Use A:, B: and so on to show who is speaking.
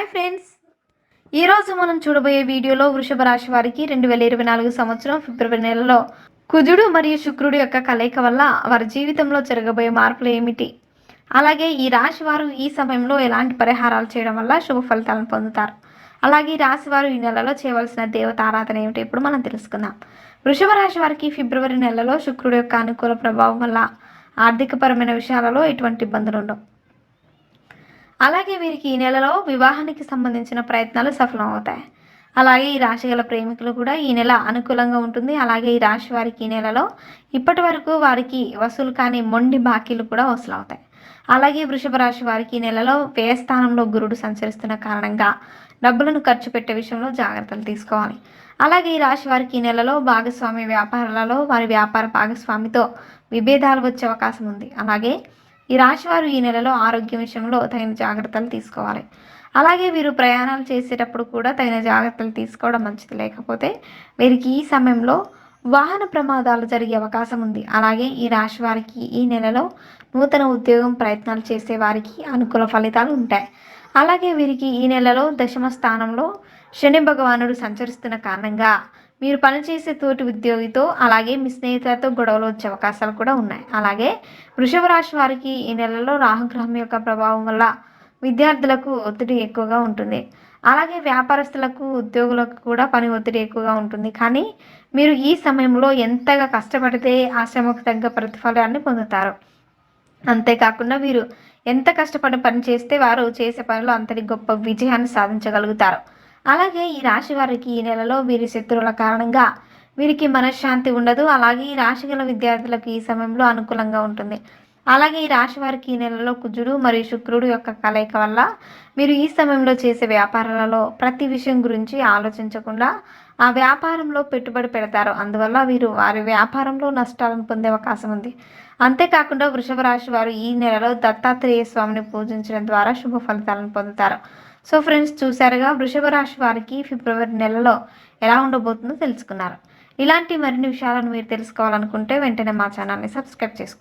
A: Hi friends. ఈరోజు మనం చూడబోయే వీడియోలో వృషభ రాశి వారికి రెండు వేల ఇరవై నాలుగు సంవత్సరం ఫిబ్రవరి నెలలో కుజుడు మరియు శుక్రుడు యొక్క కలయిక వల్ల వారి జీవితంలో జరగబోయే మార్పులు ఏమిటి? అలాగే ఈ రాశి వారు ఈ సమయంలో ఎలాంటి పరిహారాలు చేయడం వల్ల శుభ ఫలితాలను పొందుతారు? అలాగే ఈ రాశి వారు ఈ నెలలో చేయవలసిన దేవత ఆరాధన ఏమిటి? ఇప్పుడు మనం తెలుసుకుందాం. వృషభ రాశి వారికి ఫిబ్రవరి నెలలో శుక్రుడు యొక్క అనుకూల ప్రభావం వల్ల ఆర్థికపరమైన విషయాలలో ఎటువంటి ఇబ్బందులు ఉండవు. అలాగే వీరికి ఈ నెలలో వివాహానికి సంబంధించిన ప్రయత్నాలు సఫలం అవుతాయి అలాగే ఈ రాశి గల ప్రేమికులు కూడా ఈ నెల అనుకూలంగా ఉంటుంది. అలాగే ఈ రాశి వారికి ఈ నెలలో ఇప్పటి వరకు వారికి వసూలు కాని మొండి బాకీలు కూడా వసూలు అవుతాయి అలాగే వృషభ రాశి వారికి ఈ నెలలో వ్యయస్థానంలో గురుడు సంచరిస్తున్న కారణంగా డబ్బులను ఖర్చు పెట్టే విషయంలో జాగ్రత్తలు తీసుకోవాలి. అలాగే ఈ రాశి వారికి ఈ నెలలో భాగస్వామి వ్యాపారాలలో వారి వ్యాపార భాగస్వామితో విభేదాలు వచ్చే అవకాశం ఉంది. అలాగే ఈ రాశివారు ఈ నెలలో ఆరోగ్యం విషయంలో తగిన జాగ్రత్తలు తీసుకోవాలి. అలాగే వీరు ప్రయాణాలు చేసేటప్పుడు కూడా తగిన జాగ్రత్తలు తీసుకోవడం మంచిది. లేకపోతే వీరికి ఈ సమయంలో వాహన ప్రమాదాలు జరిగే అవకాశం ఉంది. అలాగే ఈ రాశి వారికి ఈ నెలలో నూతన ఉద్యోగం ప్రయత్నాలు చేసే వారికి అనుకూల ఫలితాలు ఉంటాయి. అలాగే వీరికి ఈ నెలలో దశమ స్థానంలో శని భగవానుడు సంచరిస్తున్న కారణంగా మీరు పనిచేసే తోటి ఉద్యోగితో అలాగే మీ స్నేహితులతో గొడవలు వచ్చే అవకాశాలు కూడా ఉన్నాయి. అలాగే వృషభ రాశి వారికి ఈ నెలలో రాహుగ్రహం యొక్క ప్రభావం వల్ల విద్యార్థులకు ఒత్తిడి ఎక్కువగా ఉంటుంది. అలాగే వ్యాపారస్తులకు ఉద్యోగులకు కూడా పని ఒత్తిడి ఎక్కువగా ఉంటుంది. కానీ మీరు ఈ సమయంలో ఎంతగా కష్టపడితే ఆ శ్రమకు తగ్గ ప్రతిఫలాన్ని పొందుతారు. అంతేకాకుండా వీరు ఎంత కష్టపడి పని చేస్తే వారు చేసే పనిలో అంతటి గొప్ప విజయాన్ని సాధించగలుగుతారు. అలాగే ఈ రాశి వారికి ఈ నెలలో వీరి శత్రువుల కారణంగా వీరికి మనశ్శాంతి ఉండదు. అలాగే ఈ రాశి గల విద్యార్థులకు ఈ సమయంలో అనుకూలంగా ఉంటుంది. అలాగే ఈ రాశి వారికి ఈ నెలలో కుజుడు మరియు శుక్రుడు యొక్క కలయిక వల్ల మీరు ఈ సమయంలో చేసే వ్యాపారాలలో ప్రతి విషయం గురించి ఆలోచించకుండా ఆ వ్యాపారంలో పెట్టుబడి పెడతారు. అందువల్ల వీరు వారి వ్యాపారంలో నష్టాలను పొందే అవకాశం ఉంది. అంతేకాకుండా వృషభ రాశి వారు ఈ నెలలో దత్తాత్రేయ స్వామిని పూజించడం ద్వారా శుభ ఫలితాలను పొందుతారు. సో ఫ్రెండ్స్ చూసారుగా వృషభ రాశి వారికి ఫిబ్రవరి నెలలో ఎలా ఉండబోతుందో తెలుసుకున్నారు. ఇలాంటి మరిన్ని విషయాలను మీరు తెలుసుకోవాలనుకుంటే వెంటనే మా ఛానల్ని సబ్స్క్రైబ్ చేసుకోండి.